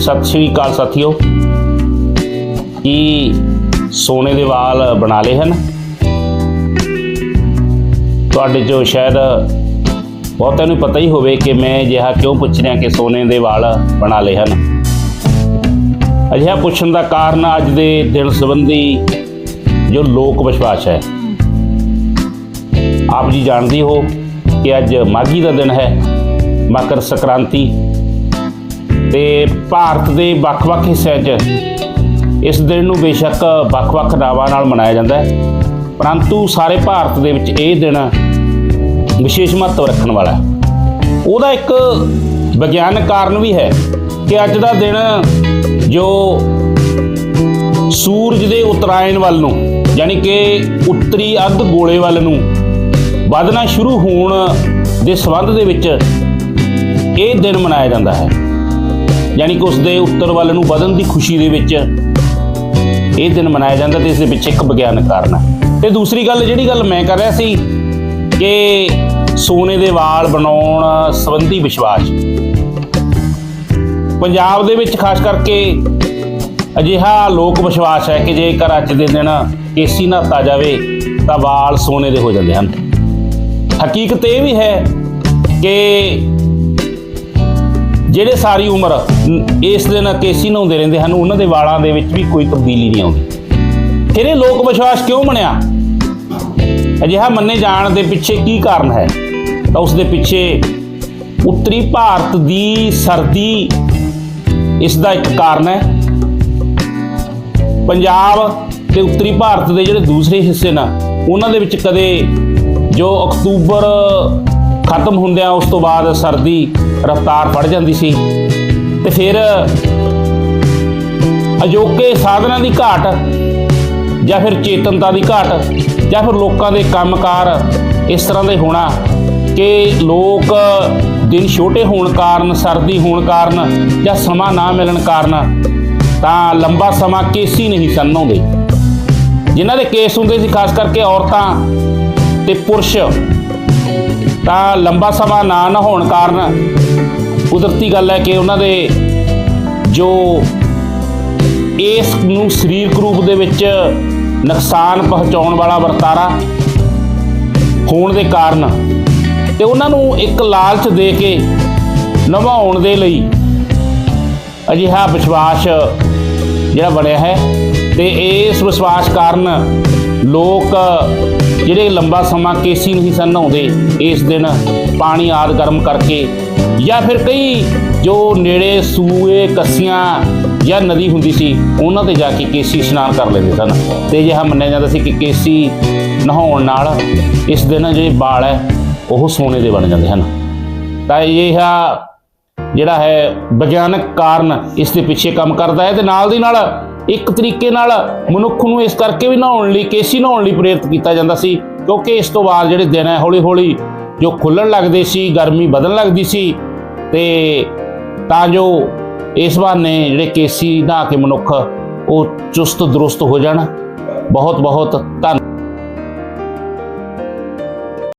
ਸਤਿ ਸ਼੍ਰੀ ਅਕਾਲ ਸਾਥੀਓ। ਕੀ ਸੋਨੇ ਦੇ ਵਾਲ ਬਣਾ ਲਏ ਹਨ? ਤੁਹਾਡੇ ਜੋ ਸ਼ਾਇਦ ਬਹੁਤਿਆਂ ਨੂੰ ਪਤਾ ਹੀ ਹੋਵੇ ਕਿ ਮੈਂ ਅਜਿਹਾ ਕਿਉਂ ਪੁੱਛ ਰਿਹਾ ਕਿ ਸੋਨੇ ਦੇ ਵਾਲ ਬਣਾ ਲਏ ਹਨ। ਅਜਿਹਾ ਪੁੱਛਣ ਦਾ ਕਾਰਨ ਅੱਜ ਦੇ ਦਿਨ ਸੰਬੰਧੀ ਜੋ ਲੋਕ ਵਿਸ਼ਵਾਸ ਹੈ। ਆਪ ਜੀ ਜਾਣਦੇ ਹੋ ਕਿ ਅੱਜ ਮਾਘੀ ਦਾ ਦਿਨ ਹੈ, ਮਕਰ ਸੰਕ੍ਰਾਂਤੀ। ਤੇ ਭਾਰਤ ਦੇ ਵੱਖ-ਵੱਖ ਹਿੱਸਿਆਂ 'ਚ ਇਸ ਦਿਨ ਨੂੰ ਬੇਸ਼ੱਕ ਵੱਖ-ਵੱਖ ਨਾਵਾਂ ਨਾਲ ਮਨਾਇਆ ਜਾਂਦਾ ਹੈ। ਪਰੰਤੂ ਸਾਰੇ ਭਾਰਤ ਦੇ ਵਿੱਚ ਇਹ ਦਿਨ ਵਿਸ਼ੇਸ਼ ਮਹੱਤਵ ਰੱਖਣ ਵਾਲਾ ਹੈ। ਉਹਦਾ ਇੱਕ ਵਿਗਿਆਨਕ ਕਾਰਨ ਵੀ ਹੈ ਕਿ ਅੱਜ ਦਾ ਦਿਨ ਜੋ ਸੂਰਜ ਦੇ ਉਤਰਾਇਣ ਵੱਲ ਨੂੰ, ਯਾਨੀ ਕਿ ਉੱਤਰੀ ਅੱਧ ਗੋਲੇ ਵੱਲ ਨੂੰ ਵਧਣਾ ਸ਼ੁਰੂ ਹੋਣ ਦੇ ਸੰਬੰਧ ਦੇ ਵਿੱਚ ਇਹ ਦਿਨ ਮਨਾਇਆ ਜਾਂਦਾ ਹੈ। ਯਾਨੀ ਕਿ ਉਸ ਦੇ ਉੱਤਰ ਵੱਲ ਨੂੰ ਵਧਣ ਦੀ ਖੁਸ਼ੀ ਦੇ ਵਿੱਚ ਇਹ ਦਿਨ ਮਨਾਇਆ ਜਾਂਦਾ ਤੇ ਇਸ ਦੇ ਪਿੱਛੇ ਇੱਕ ਵਿਗਿਆਨਕ ਕਾਰਨ ਹੈ। ਤੇ ਦੂਸਰੀ ਗੱਲ, ਜਿਹੜੀ ਗੱਲ ਮੈਂ ਕਰ ਰਿਹਾ ਸੀ ਕਿ ਸੋਨੇ ਦੇ ਵਾਲ ਬਣਾਉਣ ਸੰਬੰਧੀ ਵਿਸ਼ਵਾਸ। ਪੰਜਾਬ ਦੇ ਵਿੱਚ ਖਾਸ ਕਰਕੇ ਅਜਿਹਾ ਲੋਕ ਵਿਸ਼ਵਾਸ ਹੈ ਕਿ ਜੇਕਰ ਅੱਜ ਦੇ ਦਿਨ ਕੇਸੀ ਨਹਾਤਾ ਜਾਵੇ, ਤਾਂ ਵਾਲ ਸੋਨੇ ਦੇ ਹੋ ਜਾਂਦੇ ਹਨ। ਹਕੀਕਤ ਇਹ ਵੀ ਹੈ ਕਿ ਜਿਹੜੇ ਸਾਰੀ ਉਮਰ ਨ- ਇਸ ਦਿਨ ਕੇਸੀ ਨਹਾਉਂਦੇ ਰਹਿੰਦੇ ਹਨ, ਉਹਨਾਂ ਦੇ ਵਾਲਾਂ ਦੇ ਵਿੱਚ ਵੀ ਕੋਈ ਤਬਦੀਲੀ ਨਹੀਂ ਆਉਂਦੀ। ਫਿਰ ਇਹ ਲੋਕ ਵਿਸ਼ਵਾਸ ਕਿਉਂ ਬਣਿਆ? ਅਜਿਹਾ ਮੰਨੇ ਜਾਣ ਦੇ ਪਿੱਛੇ ਕੀ ਕਾਰਨ ਹੈ? ਤਾਂ ਉਸ ਦੇ ਪਿੱਛੇ ਉੱਤਰੀ ਭਾਰਤ ਦੀ ਸਰਦੀ ਇਸ ਦਾ ਇੱਕ ਕਾਰਨ ਹੈ। ਪੰਜਾਬ ਤੇ ਉੱਤਰੀ ਭਾਰਤ ਦੇ ਜਿਹੜੇ ਦੂਸਰੇ ਹਿੱਸੇ ਨੇ, ਉਹਨਾਂ ਦੇ ਵਿੱਚ ਕਦੇ ਜੋ ਅਕਤੂਬਰ ਖਤਮ ਹੁੰਦਿਆਂ ਉਸ ਤੋਂ ਬਾਅਦ ਸਰਦੀ ਰਫ਼ਤਾਰ ਫੜ ਜਾਂਦੀ ਸੀ। ਤੇ ਫਿਰ ਅਜੋਕੇ ਸਾਧਨਾਂ ਦੀ ਘਾਟ ਜਾਂ ਫਿਰ ਚੇਤਨਤਾ ਦੀ ਘਾਟ ਜਾਂ ਫਿਰ ਲੋਕਾਂ ਦੇ ਕੰਮਕਾਰ ਇਸ ਤਰ੍ਹਾਂ ਦੇ ਹੋਣਾ ਕਿ ਲੋਕ ਦਿਨ ਛੋਟੇ ਹੋਣ ਕਾਰਨ, ਸਰਦੀ ਹੋਣ ਕਾਰਨ ਜਾਂ ਸਮਾਂ ਨਾ ਮਿਲਣ ਕਾਰਨ ਤਾਂ ਲੰਬਾ ਸਮਾਂ ਕੇਸੀ ਨਹੀਂ ਸਨ ਨਹਾਉਂਦੇ ਜਿਨ੍ਹਾਂ ਦੇ ਕੇਸ ਹੁੰਦੇ ਸੀ, ਖਾਸ ਕਰਕੇ ਔਰਤਾਂ ਤੇ ਪੁਰਸ਼ ਤਾਂ ਲੰਬਾ ਸਮਾਂ ਨਾ ਨਹਾਉਣ ਕਾਰਨ ਕੁਦਰਤੀ ਗੱਲ ਹੈ ਕਿ ਉਹਨਾਂ ਦੇ ਜੋ ਇਸ ਨੂੰ ਸਰੀਰਕ ਰੂਪ ਦੇ ਵਿੱਚ ਨੁਕਸਾਨ ਪਹੁੰਚਾਉਣ ਵਾਲਾ ਵਰਤਾਰਾ ਹੋਣ ਦੇ ਕਾਰਨ ਤੇ ਉਹਨਾਂ ਨੂੰ ਇੱਕ ਲਾਲਚ ਦੇ ਕੇ ਨਵਾਉਣ ਦੇ ਲਈ ਅਜਿਹਾ ਵਿਸ਼ਵਾਸ ਜਿਹੜਾ ਬਣਿਆ ਹੈ ਤੇ ਇਸ ਵਿਸ਼ਵਾਸ ਕਾਰਨ ਲੋਕ ਜਿਹੜੇ ਲੰਬਾ ਸਮਾਂ ਕੇਸੀ ਨਹੀਂ ਸਨ ਨਹਾਉਂਦੇ, ਇਸ ਦਿਨ ਪਾਣੀ ਆਦ ਗਰਮ ਕਰਕੇ ਜਾਂ ਫਿਰ ਕਈ ਜੋ ਨੇੜੇ ਸੂਏ, ਕੱਸੀਆਂ ਜਾਂ ਨਦੀ ਹੁੰਦੀ ਸੀ, ਉਹਨਾਂ ਤੇ ਜਾ ਕੇ ਕੇਸੀ ਇਸ਼ਨਾਨ ਕਰ ਲੈਂਦੇ ਸਨ। ਤੇ ਅਜਿਹਾ ਮੰਨਿਆ ਜਾਂਦਾ ਸੀ ਕਿ ਕੇਸੀ ਨਹਾਉਣ ਨਾਲ ਇਸ ਦਿਨ ਜਿਹੜੇ ਵਾਲ ਹੈ, ਉਹ ਸੋਨੇ ਦੇ ਬਣ ਜਾਂਦੇ ਹਨ। ਤਾਂ ਇਹ ਜਿਹੜਾ ਹੈ ਵਿਗਿਆਨਕ ਕਾਰਨ ਇਸ ਦੇ ਪਿੱਛੇ ਕੰਮ ਕਰਦਾ ਹੈ ਤੇ ਨਾਲ ਦੀ ਨਾਲ ਇੱਕ ਤਰੀਕੇ ਨਾਲ ਮਨੁੱਖ ਨੂੰ ਇਸ ਕਰਕੇ ਵੀ ਨਹਾਉਣ ਲਈ, ਕੇਸੀ ਨਹਾਉਣ ਲਈ ਪ੍ਰੇਰਿਤ ਕੀਤਾ ਜਾਂਦਾ ਸੀ, ਕਿਉਂਕਿ ਇਸ ਤੋਂ ਬਾਅਦ ਜਿਹੜੇ ਦਿਨ ਹੈ ਹੌਲੀ ਹੌਲੀ ਜੋ ਖੁੱਲਣ ਲੱਗਦੇ ਸੀ, ਗਰਮੀ ਵਧਣ ਲੱਗਦੀ ਸੀ, ਤੇ ਤਾਂ ਜੋ ਇਸ ਬਹਾਨੇ ਜਿਹੜੇ ਕੇਸੀ ਨਹਾ ਕੇ ਮਨੁੱਖ ਉਹ ਚੁਸਤ ਦਰੁਸਤ ਹੋ ਜਾਣ। ਬਹੁਤ ਬਹੁਤ ਧੰਨ